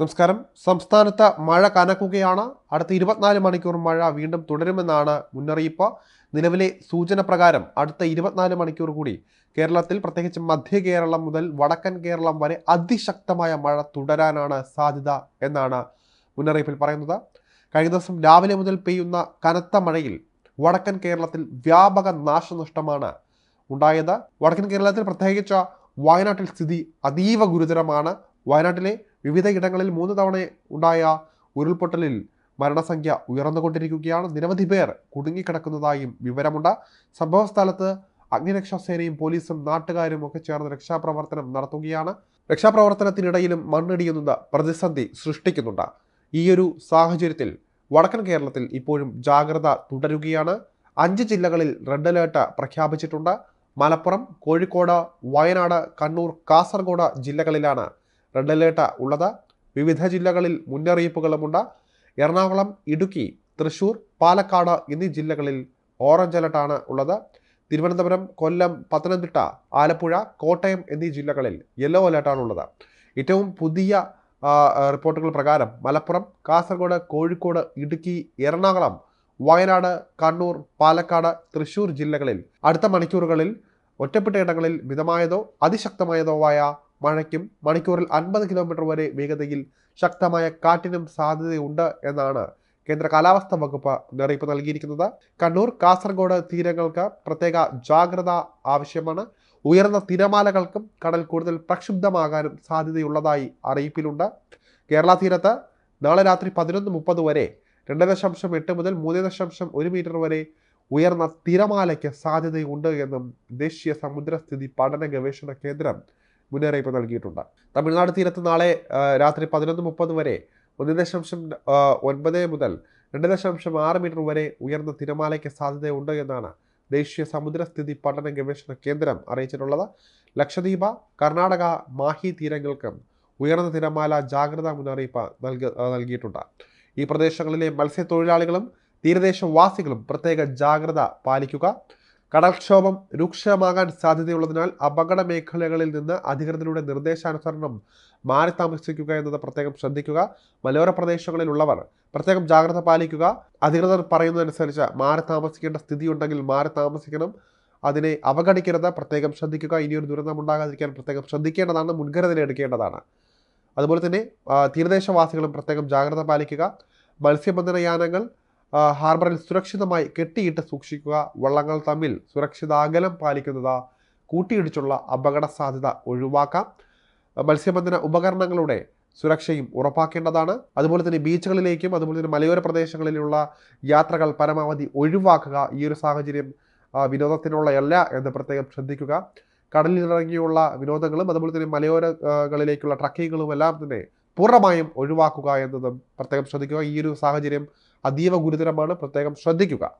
നമസ്കാരം. സംസ്ഥാനത്ത് മഴ കനക്കുകയാണ്. അടുത്ത ഇരുപത്തിനാല് മണിക്കൂർ മഴ വീണ്ടും തുടരുമെന്നാണ് മുന്നറിയിപ്പ്. നിലവിലെ സൂചന പ്രകാരം അടുത്ത ഇരുപത്തിനാല് മണിക്കൂർ കൂടി കേരളത്തിൽ പ്രത്യേകിച്ച് മധ്യ കേരളം മുതൽ വടക്കൻ കേരളം വരെ അതിശക്തമായ മഴ തുടരാനാണ് സാധ്യത എന്നാണ് മുന്നറിയിപ്പിൽ പറയുന്നത്. കഴിഞ്ഞ ദിവസം രാവിലെ മുതൽ പെയ്യുന്ന കനത്ത മഴയിൽ വടക്കൻ കേരളത്തിൽ വ്യാപക നാശനഷ്ടമാണ് ഉണ്ടായത്. വടക്കൻ കേരളത്തിൽ പ്രത്യേകിച്ച് വയനാട്ടിൽ സ്ഥിതി അതീവ ഗുരുതരമാണ്. വയനാട്ടിലെ വിവിധ ഇടങ്ങളിൽ മൂന്ന് തവണ ഉണ്ടായ ഉരുൾപൊട്ടലിൽ മരണസംഖ്യ ഉയർന്നുകൊണ്ടിരിക്കുകയാണ്. നിരവധി പേർ കുടുങ്ങിക്കിടക്കുന്നതായും വിവരമുണ്ട്. സംഭവ സ്ഥലത്ത് അഗ്നിരക്ഷാസേനയും പോലീസും നാട്ടുകാരും ഒക്കെ ചേർന്ന് രക്ഷാപ്രവർത്തനം നടത്തുകയാണ്. രക്ഷാപ്രവർത്തനത്തിനിടയിലും മണ്ണിടിയുന്നത് പ്രതിസന്ധി സൃഷ്ടിക്കുന്നുണ്ട്. ഈയൊരു സാഹചര്യത്തിൽ വടക്കൻ കേരളത്തിൽ ഇപ്പോഴും ജാഗ്രത തുടരുകയാണ്. അഞ്ച് ജില്ലകളിൽ റെഡ് അലേർട്ട് പ്രഖ്യാപിച്ചിട്ടുണ്ട്. മലപ്പുറം കോഴിക്കോട് വയനാട് കണ്ണൂർ കാസർഗോഡ് ജില്ലകളിലാണ് റെഡ് അലേർട്ട് ഉള്ളത്. വിവിധ ജില്ലകളിൽ മുന്നറിയിപ്പുകളുമുണ്ട്. എറണാകുളം ഇടുക്കി തൃശൂർ പാലക്കാട് എന്നീ ജില്ലകളിൽ ഓറഞ്ച് അലർട്ടാണ് ഉള്ളത്. തിരുവനന്തപുരം കൊല്ലം പത്തനംതിട്ട ആലപ്പുഴ കോട്ടയം എന്നീ ജില്ലകളിൽ യെല്ലോ അലേർട്ടാണ് ഉള്ളത്. ഏറ്റവും പുതിയ റിപ്പോർട്ടുകൾ പ്രകാരം മലപ്പുറം കാസർഗോഡ് കോഴിക്കോട് ഇടുക്കി എറണാകുളം വയനാട് കണ്ണൂർ പാലക്കാട് തൃശൂർ ജില്ലകളിൽ അടുത്ത മണിക്കൂറുകളിൽ ഒറ്റപ്പെട്ട ഇടങ്ങളിൽ മിതമായതോ അതിശക്തമായതോ ആയ മഴയ്ക്കും മണിക്കൂറിൽ അൻപത് കിലോമീറ്റർ വരെ വേഗതയിൽ ശക്തമായ കാറ്റിനും സാധ്യതയുണ്ട് എന്നാണ് കേന്ദ്ര കാലാവസ്ഥാ വകുപ്പ് മുന്നറിയിപ്പ് നൽകിയിരിക്കുന്നത്. കണ്ണൂർ കാസർഗോഡ് തീരങ്ങൾക്ക് പ്രത്യേക ജാഗ്രത ആവശ്യമാണ്. ഉയർന്ന തിരമാലകൾക്കും കടൽ കൂടുതൽ പ്രക്ഷുബ്ധമാകാനും സാധ്യതയുള്ളതായി അറിയിപ്പിലുണ്ട്. കേരള തീരത്ത് നാളെ രാത്രി പതിനൊന്ന് മുപ്പത് വരെ രണ്ട് ദശാംശം എട്ട് മുതൽ മൂന്ന് ദശാംശം ഒരു മീറ്റർ വരെ ഉയർന്ന തിരമാലയ്ക്ക് സാധ്യതയുണ്ട് എന്നും ദേശീയ സമുദ്രസ്ഥിതി പഠന ഗവേഷണ കേന്ദ്രം മുന്നറിയിപ്പ് നൽകിയിട്ടുണ്ട്. തമിഴ്നാട് തീരത്ത് നാളെ രാത്രി പതിനൊന്ന് മുപ്പത് വരെ ഒന്ന് ദശാംശം ഒൻപത് മുതൽ രണ്ട് ദശാംശം ആറ് മീറ്റർ വരെ ഉയർന്ന തിരമാലയ്ക്ക് സാധ്യതയുണ്ട് എന്നാണ് ദേശീയ സമുദ്രസ്ഥിതി പഠന ഗവേഷണ കേന്ദ്രം അറിയിച്ചിട്ടുള്ളത്. ലക്ഷദ്വീപ കർണാടക മാഹി തീരങ്ങൾക്കും ഉയർന്ന തിരമാല ജാഗ്രതാ മുന്നറിയിപ്പ് നൽകി നൽകിയിട്ടുണ്ട്. ഈ പ്രദേശങ്ങളിലെ മത്സ്യത്തൊഴിലാളികളും തീരദേശവാസികളും പ്രത്യേക ജാഗ്രത പാലിക്കുക. കടൽക്ഷോഭം രൂക്ഷമാകാൻ സാധ്യതയുള്ളതിനാൽ അപകട മേഖലകളിൽ നിന്ന് അധികൃതരുടെ നിർദ്ദേശാനുസരണം മാറി താമസിക്കുക എന്നത് പ്രത്യേകം ശ്രദ്ധിക്കുക. മലയോര പ്രദേശങ്ങളിലുള്ളവർ പ്രത്യേകം ജാഗ്രത പാലിക്കുക. അധികൃതർ പറയുന്നതനുസരിച്ച് മാറി താമസിക്കേണ്ട സ്ഥിതിയുണ്ടെങ്കിൽ മാറി താമസിക്കണം. അതിനെ അവഗണിക്കരുത്. പ്രത്യേകം ശ്രദ്ധിക്കുക. ഇനിയൊരു ദുരന്തം ഉണ്ടാകാതിരിക്കാൻ പ്രത്യേകം ശ്രദ്ധിക്കേണ്ടതാണ്. മുൻകരുതൽ എടുക്കേണ്ടതാണ്. അതുപോലെ തന്നെ തീരദേശവാസികളും പ്രത്യേകം ജാഗ്രത പാലിക്കുക. മത്സ്യബന്ധന യാനങ്ങൾ ഹാർബറിൽ സുരക്ഷിതമായി കെട്ടിയിട്ട് സൂക്ഷിക്കുക. വള്ളങ്ങൾ തമ്മിൽ സുരക്ഷിത അകലം പാലിക്കുന്നത് കൂട്ടിയിടിച്ചുള്ള അപകട സാധ്യത ഒഴിവാക്കാം. മത്സ്യബന്ധന ഉപകരണങ്ങളുടെ സുരക്ഷയും ഉറപ്പാക്കേണ്ടതാണ്. അതുപോലെ തന്നെ ബീച്ചുകളിലേക്കും അതുപോലെ തന്നെ മലയോര പ്രദേശങ്ങളിലുള്ള യാത്രകൾ പരമാവധി ഒഴിവാക്കുക. ഈ ഒരു സാഹചര്യം വിനോദത്തിനുള്ളയല്ല എന്ന് പ്രത്യേകം ശ്രദ്ധിക്കുക. കടലിലിറങ്ങിയുള്ള വിനോദങ്ങളും അതുപോലെ തന്നെ മലയോരങ്ങളിലേക്കുള്ള ട്രക്കിങ്ങുകളും എല്ലാം തന്നെ പൂർണമായും ഒഴിവാക്കുക എന്നതും പ്രത്യേകം ശ്രദ്ധിക്കുക. ഈ ഒരു സാഹചര്യം അതീവ ഗുരുതരമാണ്. പ്രത്യേകം ശ്രദ്ധിക്കുക.